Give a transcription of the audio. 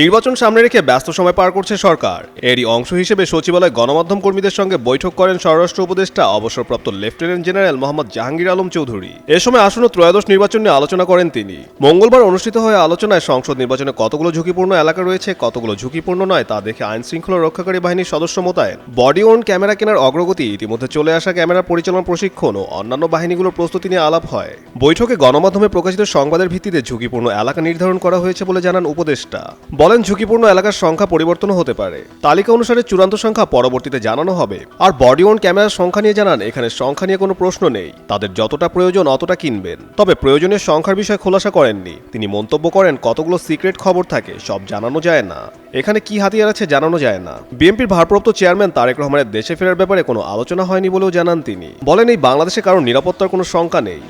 নির্বাচন সামনে রেখে ব্যস্ত সময় পার করছে সরকার। এরই অংশ হিসেবে সচিবালয় গণমাধ্যম কর্মীদের সঙ্গে বৈঠক করেন স্বরাষ্ট্র উপদেষ্টা, অবসরপ্রাপ্ত লেফটেন্যান্ট জেনারেল মোহাম্মদ জাহাঙ্গীর আলম চৌধুরী। এ সময় আসন্ন ত্রয়োদশ নির্বাচন নিয়ে আলোচনা করেন তিনি। মঙ্গলবার অনুষ্ঠিত হয়ে আলোচনায় সংসদ নির্বাচনে কতগুলো ঝুঁকিপূর্ণ এলাকা রয়েছে, কতগুলো ঝুঁকিপূর্ণ নয় তা দেখে আইন শৃঙ্খলা রক্ষাকারী বাহিনীর সদস্য মোতায়েন। বডি ওন ক্যামেরা কেনার অগ্রগতি, ইতিমধ্যে চলে আসা ক্যামেরা পরিচালনা প্রশিক্ষণ ও অন্যান্য বাহিনীগুলোর প্রস্তুতি নিয়ে আলাপ হয়। বৈঠকে গণমাধ্যমে প্রকাশিত সংবাদের ভিত্তিতে ঝুঁকিপূর্ণ এলাকা নির্ধারণ করা হয়েছে বলে জানান উপদেষ্টা। বলেন ঝুঁকিপূর্ণ এলাকার সংখ্যা পরিবর্তন হতে পারে। তালিকা অনুসারে চূড়ান্ত সংখ্যা পরবর্তীতে জানানো হবে। আর বডি ওন ক্যামেরার সংখ্যা নিয়ে জানান, এখানে সংখ্যা নিয়ে কোনো প্রশ্ন নেই। তাদের যতটা প্রয়োজন অতটা কিনবেন। তবে প্রয়োজনের সংখ্যার বিষয়ে খোলাসা করেননি। তিনি মন্তব্য করেন, কতগুলো সিক্রেট খবর থাকে, সব জানানো যায় না। এখানে কি হাতিয়ার আছে জানানো যায় না। বিএনপির ভারপ্রাপ্ত চেয়ারম্যান তারেক রহমানের দেশে ফেরার ব্যাপারে কোনো আলোচনা হয়নি বলেও জানান তিনি। বলেন, এই বাংলাদেশে কারণ নিরাপত্তার কোনো শঙ্কা নেই।